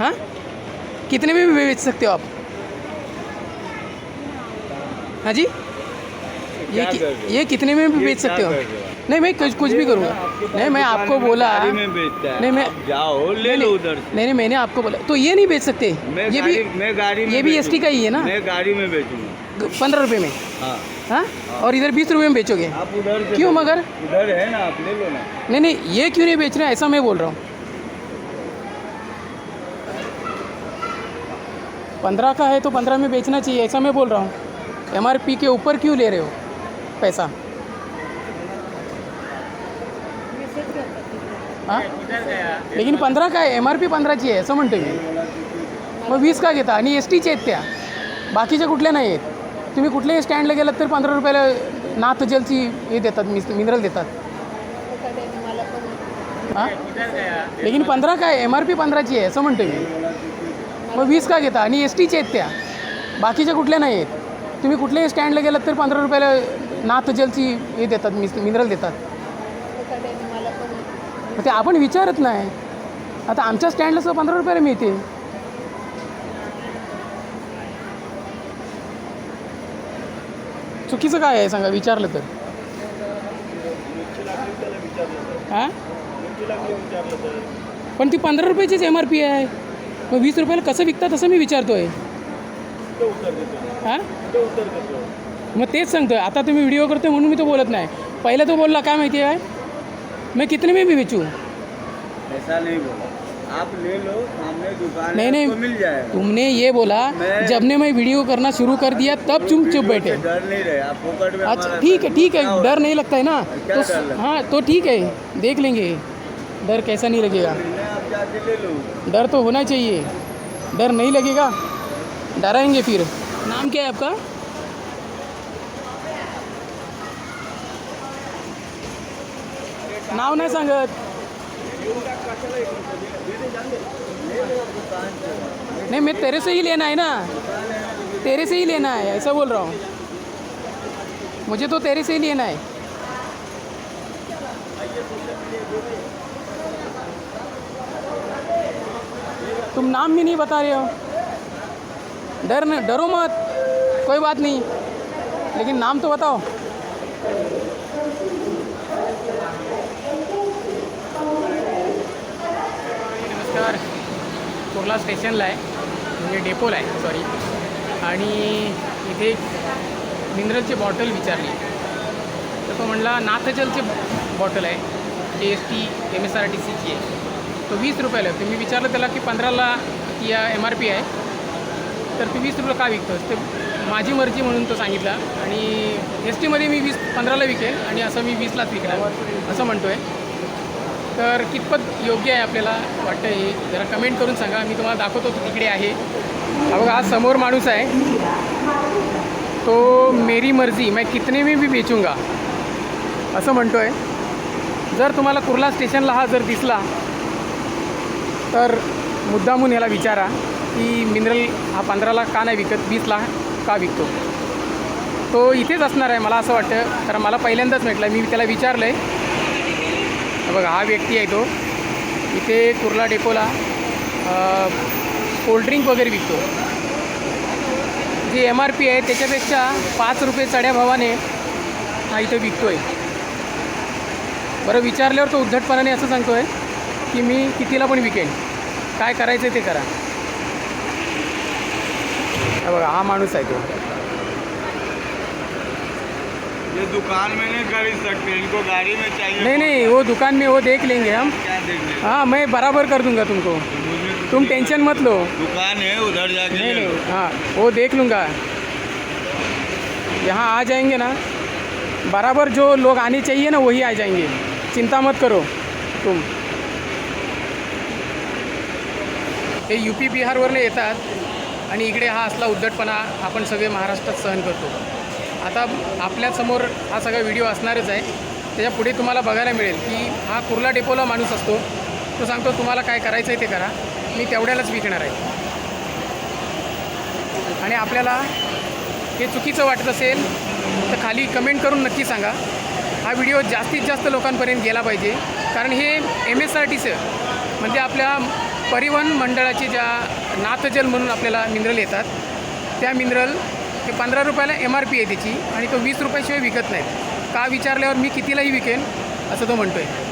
हाँ? कितने में भी बेच सकते हो आप? हाँ जी? ये कि? ये कितने में भी बेच सकते हो? नहीं मैं कुछ कुछ भी करूँगा। नहीं मैं आपको बोला में है। नहीं मैं जाओ ले नहीं, लो उधर नहीं नहीं मैंने आपको बोला तो ये नहीं बेच सकते। ये भी मैं गाड़ी में ये भी। ST का ही है ना? मैं गाड़ी में बेचूँगा। पंद्रह रुपये में? हाँ। हाँ? और इधर बीस रुपये में बेचोगे? आप उधर क्यों मगर? उधर है ना आप ले लो ना। नहीं नहीं ये क्यों नहीं बेच रहे हैं? ऐसा मैं बोल रहा हूँ। पंद्रह का है तो पंद्रह में बेचना चाहिए ऐसा मैं बोल रहा हूँ। एम के ऊपर क्यों ले रहे हो पैसा? हां? लेकिन पंधरा काय एम आर पी पंधराची आहे असं म्हणतो मी। मग वीस का घेता? आणि एस टीचे आहेत त्या। बाकीच्या कुठल्या नाही आहेत? तुम्ही कुठल्याही स्टँडला गेलात तर पंधरा रुपयाला नाथ जलची हे देतात मिस मिनरल देतात. हां? लेकिन पंधरा काय एम आर पी पंधराची आहे असं म्हणतो मी। मग वीस का घेता? आणि एस टीचे आहेत त्या. बाकीच्या कुठल्या नाही आहेत? तुम्ही कुठल्याही स्टँडला गेलात तर पंधरा रुपयाला नाथ जलची हे देतात मिस मिनरल देतात. मग ते आपण विचारत नाही. आता आमच्या स्टँडला सुद्धा पंधरा रुपयाला मिळते. चुकीचं काय आहे सांगा विचारलं तर. हां? पण ती पंधरा रुपयाचीच एम आर पी आहे. मग वीस रुपयाला कसं विकतात असं मी विचारतोय. हाँ? मग तेच सांगतोय. आता तुम्ही व्हिडिओ करतोय म्हणून मी तो बोलत नाही. पहिला तो बोलला काय माहिती आहे मैं कितने में भी बेचूँ ऐसा नहीं बोला। आप ले लो सामने दुकान नहीं नहीं मिल जाएगा। तुमने ये बोला मैं- जब ने मैं वीडियो करना शुरू कर दिया तब चुप चुप बैठे। डर नहीं रहे आप फोकट में अच्छा ठीक है ठीक है डर नहीं लगता है ना? तो हाँ? तो ठीक है देख लेंगे। डर कैसा नहीं लगेगा। डर तो होना चाहिए। डर नहीं लगेगा, डराएँगे फिर। नाम क्या है आपका? नाव नाही सांगत। नहीं, मैं तेरे से ही लेना है ना। तेरे से ही लेना है, ऐसा बोल रहा हूँ। मुझे तो तेरे से ही लेना है। तुम नाम भी नहीं बता रहे हो। डर न डरो मत कोई बात नहीं। लेकिन नाम तो बताओ। नमस्कार। कुर्ला स्टेशनला आहे. म्हणजे डेपोला आहे सॉरी आणि इथे मिनरलची बॉटल विचारली. तर तो म्हणला नाथजलची बॉटल आहे. G S T M S R T सीची आहे. तो वीस रुपयाला आहे. तर मी विचारलं त्याला की पंधराला या एम आर पी आहे. तर तू वीस रुपये का विकतोस ते माझी मर्जी म्हणून तो सांगितला. आणि एस टीमध्ये मी वीस पंधराला विकेल आणि असं मी वीसलाच विकणार असं म्हणतो आहे तर कितपत योग्य आहे आपल्याला वाटतं हे? जरा कमेंट करून सांगा. मी तुम्हाला दाखवतो तो तिकडे आहे. बघा आज समोर माणूस आहे. तो मेरी मर्जी मैं कितने में भी बेचूंगा असं म्हणतो आहे जर तुम्हाला कुर्ला स्टेशनला हा जर दिसला तर मुद्दामून याला विचारा की मिनरल हा पंधराला का नाही विकत वीसला का विकतो? तो इथेच असणार आहे मला असं वाटतं. कारण मला पहिल्यांदाच भेटला मी त्याला विचारलं आहे बघा हा व्यक्ती आहे तो. इथे कुर्ला डेपोला कोल्ड्रिंक वगैरे विकतो. जी एम आर पी आहे त्याच्यापेक्षा पाच रुपये चढ्या भावाने हा इथं विकतो आहे बरं विचारल्यावर तो उद्धटपणाने असं सांगतो आहे की मी कितीला पण विकेन. काय करायचं ते करा. हा बघा हा माणूस आहे तो. ये दुकान में नहीं खरीद सकते इनको गाड़ी में चाहिए नहीं नहीं वो दुकान में वो देख लेंगे हम। क्या देखने हाँ मैं बराबर कर दूंगा तुमको। तुम टेंशन मत लो। दुकान है उधर जाके नहीं नहीं हाँ वो देख लूँगा। यहाँ आ जाएंगे ना। बराबर जो लोग आने चाहिए ना वही आ जाएंगे। चिंता मत करो तुम। हे यू पी बिहारवरनं येतात आणि इकडे हा असला उद्धटपणा आपण सगळे महाराष्ट्रात सहन करतो. आता आपल्यासमोर हा सगळा व्हिडिओ असणारच आहे. त्याच्या पुढे तुम्हाला बघायला मिळेल की हा कुर्ला डेपोला माणूस असतो. तो सांगतो तुम्हाला काय करायचं आहे ते करा. मी तेवढ्यालाच विकणार आहे. आणि आपल्याला हे चुकीचं वाटत असेल तर खाली कमेंट करून नक्की सांगा. हा व्हिडिओ जास्तीत जास्त लोकांपर्यंत गेला पाहिजे. कारण हे एम एस आर टीचं म्हणजे आपल्या परिवहन मंडळाचे ज्या नाथजल म्हणून आपल्याला मिनरल येतात त्या मिनरल हे पंधरा रुपयाला एम आर पी आहे त्याची आणि तो वीस रुपयाशिवाय विकत नाहीत. का विचारल्यावर मी कितीलाही विकेन असं तो म्हणतो आहे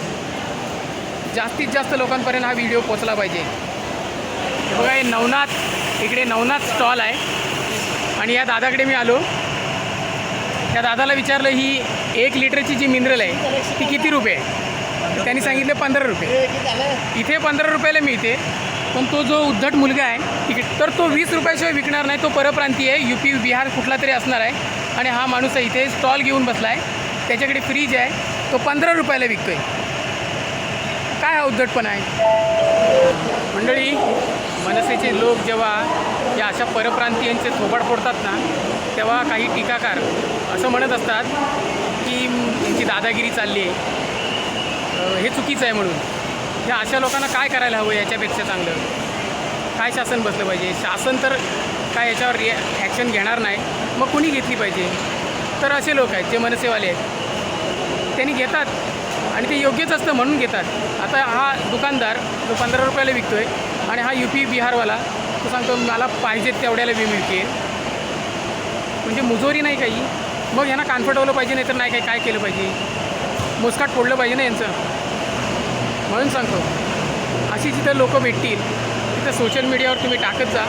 जास्तीत जास्त लोकांपर्यंत हा व्हिडिओ पोचला पाहिजे. बघा हे नवनाथ इकडे नवनाथ स्टॉल आहे. आणि या दादाकडे मी आलो. त्या दादाला विचारलं ही एक लिटरची जी मिनरल आहे ती किती रुपये आहे? त्यांनी सांगितले पंधरा रुपये. इथे पंधरा रुपयाला मिळते. पण तो जो उद्धट मुलगा आहे तिकीट तर तो वीस रुपयाशिवाय विकणार नाही तो परप्रांतीय आहे यू पी बिहार कुठला तरी असणार आहे. आणि हा माणूस आहे इथे स्टॉल घेऊन बसला आहे त्याच्याकडे फ्रीज आहे. तो पंधरा रुपयाला विकतो आहे काय हा उद्धटपणा आहे? मंडळी मनसेचे लोक जेव्हा या अशा परप्रांतीयांचे थोबाड फोडतात ना तेव्हा काही टीकाकार असं म्हणत असतात की यांची दादागिरी चालली आहे. हे चुकीचं आहे म्हणून. ह्या अशा लोकांना काय करायला हवं याच्यापेक्षा चांगलं? काय शासन बसलं पाहिजे? शासन तर काय याच्यावर रिॲ ॲक्शन घेणार नाही. मग कुणी घेतली पाहिजे? तर असे लोक आहेत जे मनसेवाले आहेत. त्यांनी घेतात आणि ते योग्यच असतं म्हणून घेतात. आता हा दुकानदार जो पंधरा रुपयाला विकतो आहे आणि हा यू पी बिहारवाला तो सांगतो मला पाहिजेत तेवढ्याला मी मिळते म्हणजे मुजोरी नाही काही. मग यांना कानफटवलं पाहिजे नाही तर नाही काही काय केलं पाहिजे? मुस्काट फोडलं पाहिजे ना यांचं? म्हणून सांगतो. अशी जिथं लोक भेटतील तिथं सोशल मीडियावर तुम्ही टाकत जा.